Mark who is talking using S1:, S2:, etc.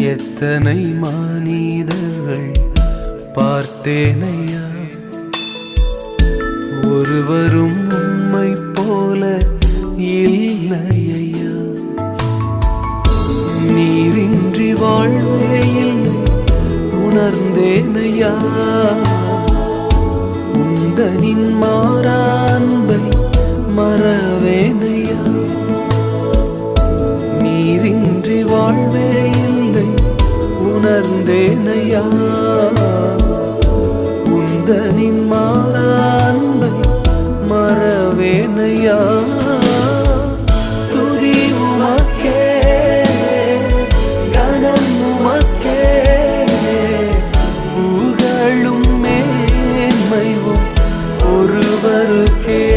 S1: எத்தனை மானிடர்கள் பார்த்தேனையா? ஒருவரும் உம்மை போல இல்லையா நீரின்றி வாழ்வையில் உணர்ந்தேனையா? உந்தனின் மாறான்பை மறவேனையா? நீரின்றி வாழ்வே உணர்ந்தேனையா குந்தனின் மாறாண்மை மறவேனையா ஒருவருக்கே.